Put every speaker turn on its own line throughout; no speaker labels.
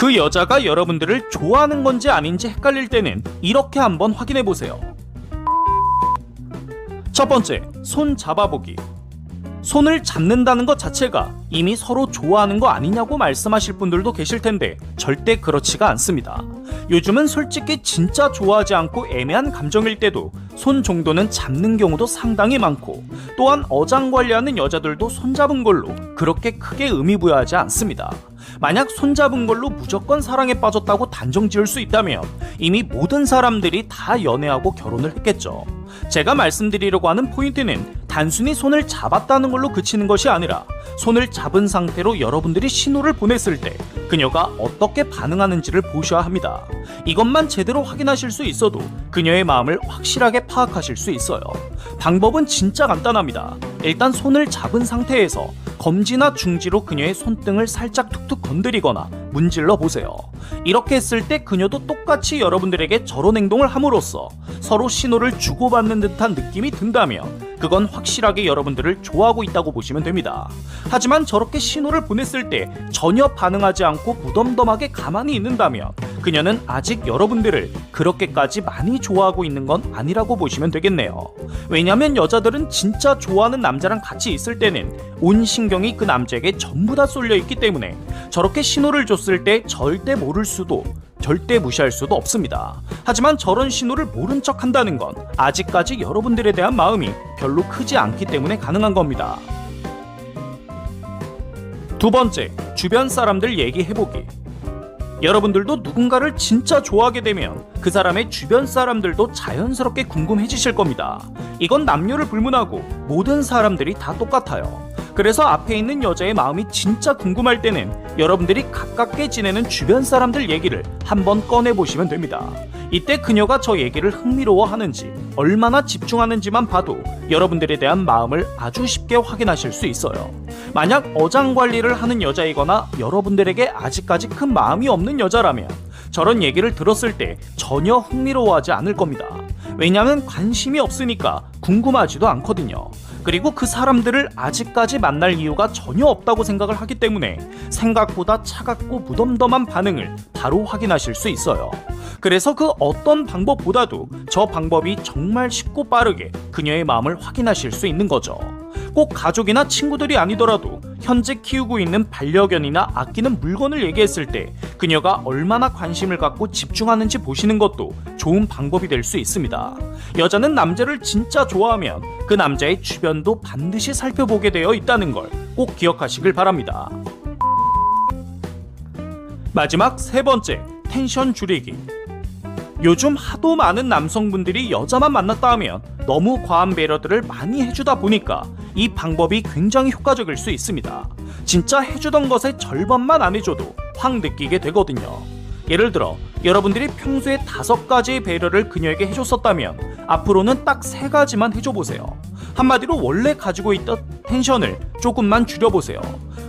그 여자가 여러분들을 좋아하는 건지 아닌지 헷갈릴 때는 이렇게 한번 확인해 보세요. 첫 번째, 손 잡아보기. 손을 잡는다는 것 자체가 이미 서로 좋아하는 거 아니냐고 말씀하실 분들도 계실 텐데 절대 그렇지가 않습니다. 요즘은 솔직히 진짜 좋아하지 않고 애매한 감정일 때도 손 정도는 잡는 경우도 상당히 많고 또한 어장 관리하는 여자들도 손 잡은 걸로 그렇게 크게 의미 부여하지 않습니다. 만약 손잡은 걸로 무조건 사랑에 빠졌다고 단정 지을 수 있다면 이미 모든 사람들이 다 연애하고 결혼을 했겠죠. 제가 말씀드리려고 하는 포인트는 단순히 손을 잡았다는 걸로 그치는 것이 아니라 손을 잡은 상태로 여러분들이 신호를 보냈을 때 그녀가 어떻게 반응하는지를 보셔야 합니다. 이것만 제대로 확인하실 수 있어도 그녀의 마음을 확실하게 파악하실 수 있어요. 방법은 진짜 간단합니다. 일단 손을 잡은 상태에서 검지나 중지로 그녀의 손등을 살짝 툭툭 건드리거나 문질러 보세요. 이렇게 했을 때 그녀도 똑같이 여러분들에게 저런 행동을 함으로써 서로 신호를 주고받는 듯한 느낌이 든다면 그건 확실하게 여러분들을 좋아하고 있다고 보시면 됩니다. 하지만 저렇게 신호를 보냈을 때 전혀 반응하지 않고 무덤덤하게 가만히 있는다면 그녀는 아직 여러분들을 그렇게까지 많이 좋아하고 있는 건 아니라고 보시면 되겠네요. 왜냐면 여자들은 진짜 좋아하는 남자랑 같이 있을 때는 온 신경이 그 남자에게 전부 다 쏠려 있기 때문에 저렇게 신호를 줬을 때 절대 모를 수도 절대 무시할 수도 없습니다. 하지만 저런 신호를 모른 척 한다는 건 아직까지 여러분들에 대한 마음이 별로 크지 않기 때문에 가능한 겁니다. 두 번째, 주변 사람들 얘기해보기. 여러분들도 누군가를 진짜 좋아하게 되면 그 사람의 주변 사람들도 자연스럽게 궁금해지실 겁니다. 이건 남녀를 불문하고 모든 사람들이 다 똑같아요. 그래서 앞에 있는 여자의 마음이 진짜 궁금할 때는 여러분들이 가깝게 지내는 주변 사람들 얘기를 한번 꺼내보시면 됩니다. 이때 그녀가 저 얘기를 흥미로워하는지 얼마나 집중하는지만 봐도 여러분들에 대한 마음을 아주 쉽게 확인하실 수 있어요. 만약 어장 관리를 하는 여자이거나 여러분들에게 아직까지 큰 마음이 없는 여자라면 저런 얘기를 들었을 때 전혀 흥미로워하지 않을 겁니다. 왜냐하면 관심이 없으니까 궁금하지도 않거든요. 그리고 그 사람들을 아직까지 만날 이유가 전혀 없다고 생각을 하기 때문에 생각보다 차갑고 무덤덤한 반응을 바로 확인하실 수 있어요. 그래서 그 어떤 방법보다도 저 방법이 정말 쉽고 빠르게 그녀의 마음을 확인하실 수 있는 거죠. 꼭 가족이나 친구들이 아니더라도 현재 키우고 있는 반려견이나 아끼는 물건을 얘기했을 때 그녀가 얼마나 관심을 갖고 집중하는지 보시는 것도 좋은 방법이 될 수 있습니다. 여자는 남자를 진짜 좋아하면 그 남자의 주변도 반드시 살펴보게 되어 있다는 걸 꼭 기억하시길 바랍니다. 마지막 세 번째, 텐션 줄이기. 요즘 하도 많은 남성분들이 여자만 만났다 하면 너무 과한 배려들을 많이 해주다 보니까 이 방법이 굉장히 효과적일 수 있습니다. 진짜 해주던 것의 절반만 안 해줘도 확 느끼게 되거든요. 예를 들어 여러분들이 평소에 다섯 가지의 배려를 그녀에게 해줬었다면 앞으로는 딱 세 가지만 해줘보세요. 한마디로 원래 가지고 있던 텐션을 조금만 줄여보세요.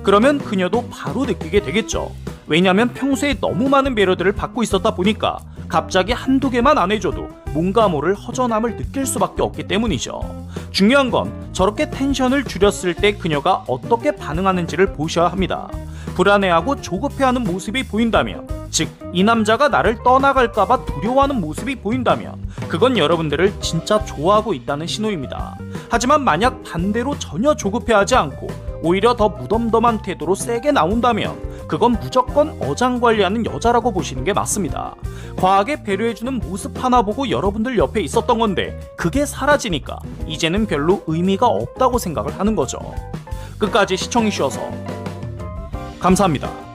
그러면 그녀도 바로 느끼게 되겠죠. 왜냐하면 평소에 너무 많은 배려들을 받고 있었다 보니까 갑자기 한두 개만 안 해줘도 뭔가 모를 허전함을 느낄 수밖에 없기 때문이죠. 중요한 건 저렇게 텐션을 줄였을 때 그녀가 어떻게 반응하는지를 보셔야 합니다. 불안해하고 조급해하는 모습이 보인다면, 즉, 이 남자가 나를 떠나갈까봐 두려워하는 모습이 보인다면, 그건 여러분들을 진짜 좋아하고 있다는 신호입니다. 하지만 만약 반대로 전혀 조급해하지 않고, 오히려 더 무덤덤한 태도로 세게 나온다면, 그건 무조건 어장 관리하는 여자라고 보시는 게 맞습니다. 과하게 배려해주는 모습 하나 보고 여러분들 옆에 있었던 건데 그게 사라지니까 이제는 별로 의미가 없다고 생각을 하는 거죠. 끝까지 시청해주셔서 감사합니다.